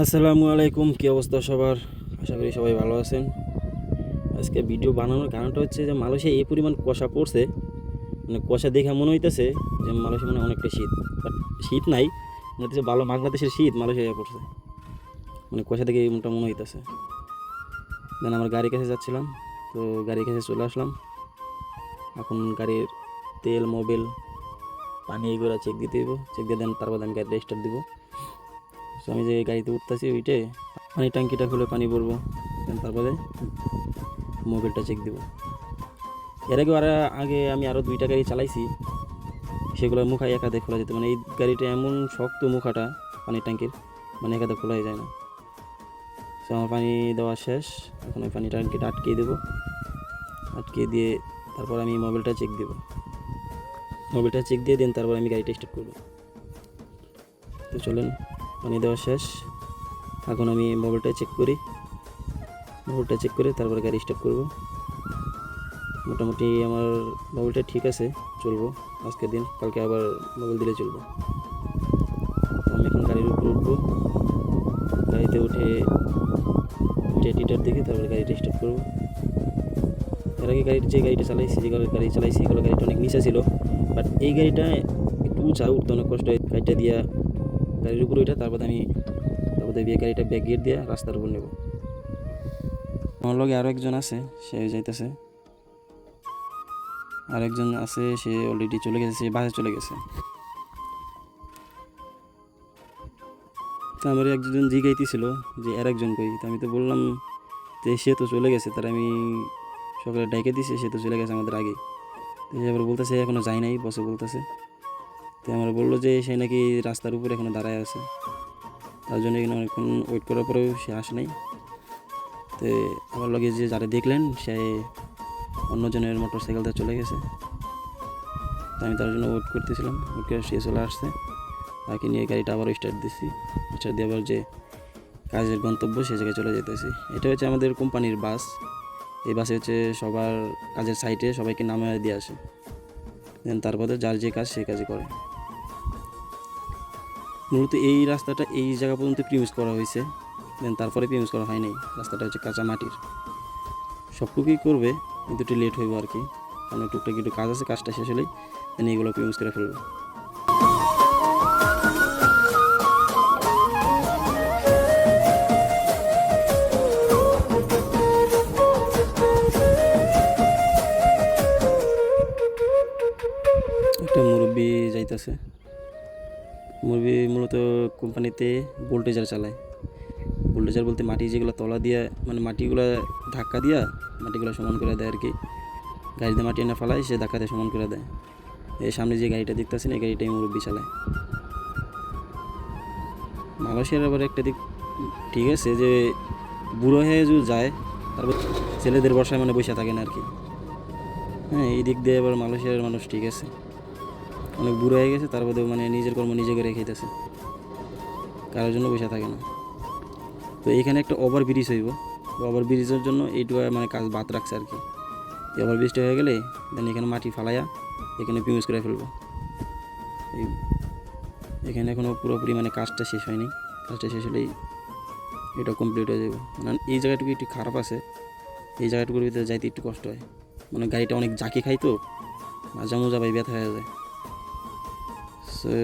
আসসালামু আলাইকুম, কী অবস্থা সবার? আশা করি সবাই ভালো আছেন। আজকে ভিডিও বানানোর কারণটা হচ্ছে যে মালয়েশিয়া এই পরিমাণ কুয়াশা পড়ছে। মানে কুয়াশা দেখে মনে হইতেছে যে মালয়েশিয়া মানে অনেকটা শীত। বাট শীত নাই, মনে হচ্ছে ভালো বাংলাদেশের শীত মালয়েশিয়া পড়ছে। মানে কুয়াশা দেখে এমনটা মনে হইতেছে। দেন আমার গাড়ির কাছে যাচ্ছিলাম, তো গাড়ির কাছে চলে আসলাম। এখন গাড়ির তেল মোবিল পানি এগুলো চেক দিতে দিব চেক দিয়ে দেন তারপর আমি গাড়িটা স্টার্ট দিব। আমি যে গাড়িতে উঠতেছি ওইটে, পানি ট্যাঙ্কিটা খুলে পানি ভরবো। তারপরে মোবাইলটা চেক দিব। এর আগে আর, আগে আমি আরও দুইটা গাড়ি চালাইছি সেগুলো মুখা একাতে খোলা যেত। মানে এই গাড়িটা এমন শক্ত মুখাটা পানির ট্যাঙ্কির মানে একাতে খোলাই যায় না। তো আমার পানি দেওয়া শেষ, এখন ওই পানি ট্যাঙ্কিটা আটকিয়ে দেবো। আটকিয়ে দিয়ে তারপর আমি মোবাইলটা চেক দেবো। মোবাইলটা চেক দিয়ে দেন তারপর আমি গাড়িটা স্টার্ট করব। তো চলেন। পানি দেওয়া শেষ। এখন আমি মোবাইলটা চেক করি। মোবাইলটা চেক করে তারপরে গাড়ি স্টার্ট করব। মোটামুটি আমার মোবাইলটা ঠিক আছে, চলবো। আজকের দিন, কালকে আবার মোবাইল দিলে চলবো। আমি এখন গাড়ির উপর উঠবো। গাড়িতে উঠে টিটার দিকে তারপরে গাড়িটা স্টার্ট করব। এর আগে গাড়ির যে গাড়িটা চালাইছি, যে গাড়ি চালাইছি, এগুলো গাড়িটা অনেক নিচে ছিল। বাট এই গাড়িটা একটু উঁচা, উঠতে অনেক কষ্ট হয়। গাড়িটা দিয়া গাড়ির উপর ওইটা তারপর আমি তারপর দিয়ে গাড়িটা ব্যাক গিয়ে দিয়ে রাস্তার উপর নেব। আমার লগে আরও একজন আছে, সে যাইতেছে। আর একজন আছে, সে অলরেডি চলে গেছে, সে বাসে চলে গেছে। তো আমার একজন জিগাইতেছিল যে আর একজন কই? তো আমি তো বললাম যে, সে তো চলে গেছে। তার আমি সকালে ডাইকে দিছি, সে তো চলে গেছে আমাদের আগে তো সে আবার বলতেছে, এখনও যায় নাই। বসে বলতেছে। তো আমার বলল যে সে নাকি রাস্তার উপরে এখনও দাঁড়ায় আছে। তার জন্য এখানে অনেকক্ষণ ওয়েট করার পরেও সে আসে নাই। তো আমার লগে যে যারা দেখলেন, সে অন্যজনের মোটর সাইকেলটা চলে গেছে। তো আমি তার জন্য ওয়েট করতেছিলাম। ওয়েট করে সে চলে আসছে। তাকে নিয়ে গাড়িটা আবার স্টার্ট দিচ্ছি স্টার্ট দিয়ে আবার যে কাজের গন্তব্য, সে জায়গায় চলে যেতেছি। এটা হচ্ছে আমাদের কোম্পানির বাস। এই বাসে হচ্ছে সবার কাজের সাইটে সবাইকে নামে দিয়ে আসে। দেন তারপরে যার যে কাজ সেই কাজই করে। মূলত এই রাস্তাটা এই জায়গা পর্যন্ত প্রিমিউজ করা হয়েছে। দেন তারপরে প্রিমিউজ করা হয়নি রাস্তাটা হচ্ছে কাঁচা মাটির। সবটুকুই করবে, কিন্তু একটু লেট হইব আর কি কারণ টুকটাক একটু কাজ আছে, কাজটা শেষ হলেই দেন এইগুলো প্রিমিউজ করে ফেলবে। একটা মুরব্বি যাইতেছে। মুরব্বি মূলত কোম্পানিতে ভোল্টেজার চালায়। ভোল্টেজার বলতে মাটি যেগুলো তলা দিয়া মানে মাটিগুলো ধাক্কা দিয়া মাটিগুলো সমান করে দেয় আর কি গাড়িতে মাটি এনে ফেলায়, সে ধাক্কা দিয়ে সমান করে দেয়। এই সামনে যে গাড়িটা দেখতেছেন, এই গাড়িটাই মুরব্বি চালায়। মালয়েশিয়ার আবার একটা দিক ঠিক আছে যে, বুড়ো হয়ে যদি যায়, তারপর ছেলেদের বর্ষায় মানে বসে থাকে না আর কি হ্যাঁ এই দিক দিয়ে এবার মালয়েশিয়ার মানুষ ঠিক আছে। অনেক বুড়ো হয়ে গেছে, তার মধ্যে মানে নিজের কর্ম নিজে করে খেতেছে কারোর জন্য বসে থাকে না। তো এখানে একটা ওভার ব্রিজ হইব। ওভার ব্রিজের জন্য এইটুকু মানে কাজ বাদ রাখছে আর কি। ওভার ব্রিজটা হয়ে গেলে দেন এখানে মাটি ফালাইয়া এখানে পিউজ করে ফেলব। এই এখানে এখনও পুরোপুরি মানে কাজটা শেষ হয়নি। কাজটা শেষ হলেই এটা কমপ্লিট হয়ে যাবে। মানে এই জায়গাটুকু একটু খারাপ আছে। এই জায়গাটুকুর ভিতরে যাইতে একটু কষ্ট হয়। মানে গাড়িটা অনেক জাকি খাই তো ভাই ব্যথা হয়ে যায়।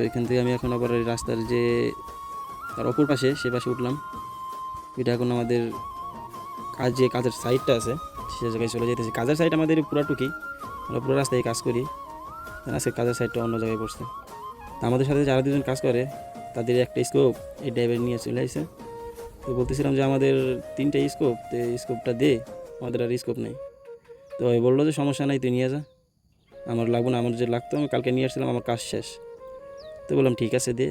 এখান থেকে আমি এখন আবার রাস্তার যে তার অপর পাশে সে পাশে উঠলাম। এটা এখন আমাদের কাজ যে কাজের সাইডটা আছে, সে জায়গায় চলে যেতেছে কাজের সাইড আমাদের পুরাটুকি আমরা পুরো রাস্তায় কাজ করি। আজকে কাজের সাইডটা অন্য জায়গায় পড়ছে। আমাদের সাথে যারা দুজন কাজ করে, তাদের একটা স্কোপ এই ড্রাইভার নিয়ে চলে আসছে তো বলতেছিলাম যে আমাদের তিনটে স্কোপ তো স্কোপটা দে, আমাদের আর স্কোপ নেই। তো বলল যে, সমস্যা নাই, তুই নিয়ে যা। আমার লাগবো না, আমার যে লাগতো, আমি কালকে নিয়ে আসছিলাম, আমার কাজ শেষ। তো বললাম, ঠিক আছে দে।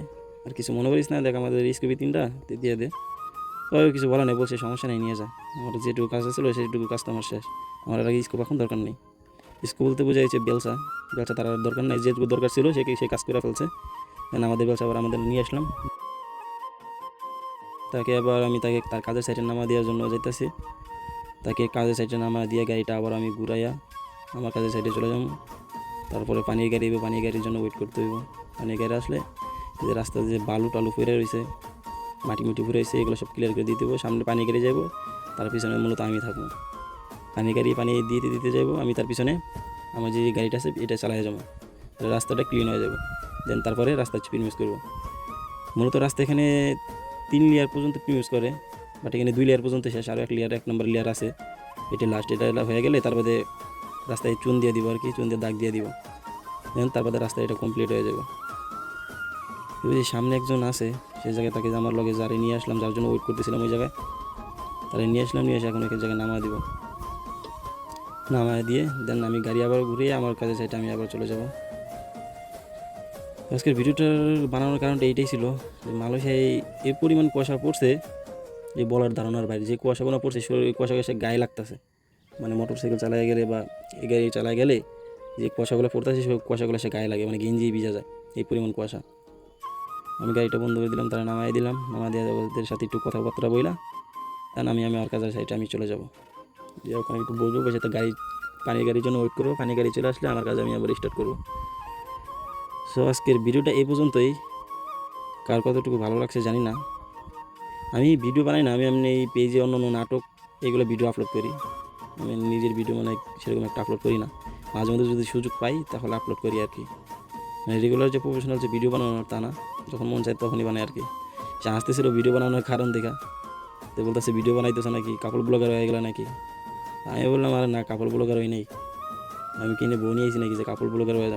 আর কিছু মনে করিস না, দেখ আমাদের স্কুপি তিনটা দিয়ে দে। তো কিছু বলা নেই, বলছে, সমস্যা নেই, নিয়ে যা। আমার যেটুকু কাজ ছিল সেটুকু কাজ তো আমার শেষ। আমার আগে স্কুপ এখন দরকার নেই। স্কুপ বলতে বোঝা যাচ্ছে বেলসা বেলসা তার দরকার নেই, যেটুকু দরকার ছিল, সে সেই কাজ করে ফেলছে। আমাদের বেলসা আবার আমাদের নিয়ে আসলাম। তাকে আবার আমি তাকে তার কাজের সাইডে নামা দেওয়ার জন্য যেতেছি তাকে কাজের সাইডে নামা দিয়ে গাড়িটা আবার আমি ঘুরাইয়া আমার কাজের সাইডে চলে যাব। তারপরে পানির গাড়ি পানির গাড়ির জন্য ওয়েট করতে হইব। পানির গাড়ি আসলে যে রাস্তায় যে বালু টালু পড়ে রয়েছে মাটি মুটি ফুরাইছে এগুলো সব ক্লিয়ার করে দিয়ে দেবো সামনে পানি গাড়ি যাব তার পিছনে মূলত আমি থাকব। পানি গাড়ি পানি দিতে দিতে যাব আমি তার পিছনে আমার যে গাড়িটা আছে, এটা চালাই যাব। রাস্তাটা ক্লিন হয়ে যাবে। দেন তারপরে রাস্তা স্পিন ইউজ করব। মূলত রাস্তা এখানে তিন লেয়ার পর্যন্ত ইউজ করে বাট এখানে দুই লেয়ার পর্যন্ত শেষ। আরও এক লেয়ার এক নম্বর লেয়ার আছে। এটা লাস্ট এটা হয়ে গেলে তারপরে রাস্তায় চুন দিয়ে দিব আর কি, চুন দিয়ে দাগ দিয়ে দিব। দেন তারপরে রাস্তা এটা কমপ্লিট হয়ে যাবে। ওই যে সামনে একজন আছে সেই জায়গায় তাকে আমার লগে যারে নিয়ে আসলাম, যার জন্য ওয়েট করতেছিলাম ওই জায়গায় তাহলে নিয়ে আসলাম, নিয়ে এসে এখন এক জায়গায় নামা দিব। নামায় দিয়ে, দেন আমি গাড়ি আবার ঘুরিয়ে আমার কাজে সাইডে আমি আবার চলে যাব। আজকের ভিডিওটার বানানোর কারণটা এইটাই ছিল যে মালয়েশিয়ায় এই পরিমাণ কুয়াশা পড়ছে, যে বলার ধারণার বাইরে, যে কুয়াশাগুলো পড়ছে শরীর কুয়াশা কুয়াশা গায়ে লাগতেছে। মানে মোটর সাইকেল চালায় গেলে বা এই গাড়ি চালায় গেলে যে কুয়াশাগুলো পড়তে পড়তেছে, সেই কুয়াশাগুলো সে গায়ে লাগে মানে গেঞ্জি ভিজা যায়, এই পরিমাণ কুয়াশা। আমি গাড়িটা বন্ধ করে দিলাম, তারা নামাই দিলাম নামা দিয়ে ওদের সাথে একটু কথাবার্তা বইলা কারণ আমি আমি আর কাজের সাইডে আমি চলে যাব। যে ওখানে একটু বসবো, বসে তো গাড়ি, পানির গাড়ির জন্য ওয়েট করব পানি গাড়ি চলে আসলে আমার কাজ আমি আবার স্টার্ট করব। সো আজকের ভিডিওটা এই পর্যন্তই। কার কতটুকু ভালো লাগছে জানি না। আমি ভিডিও বানাই না, আমি এমনি এই পেজে অন্য অন্য নাটক, এগুলো ভিডিও আপলোড করি। আমি নিজের ভিডিও মানে সেরকম একটা আপলোড করি না। মাঝে মধ্যে যদি সুযোগ পাই, তাহলে আপলোড করি আর কি। মানে রেগুলার যে প্রফেশনাল যে ভিডিও বানানোর তা না। যখন মন চায় তখনই বানায় আর কি। সে আসতেছিল ভিডিও বানানোর কারণ দেখা। তো বলতেছে ভিডিও বানাইতেছে নাকি? কাপড় ব্লগার হয়ে গেলো নাকি? আমি বললাম, আরে না কাপড় ব্লগার হই নেই। আমি কিনে বউ নিয়েছি নাকি যে কাপড় ব্লগার হয়ে।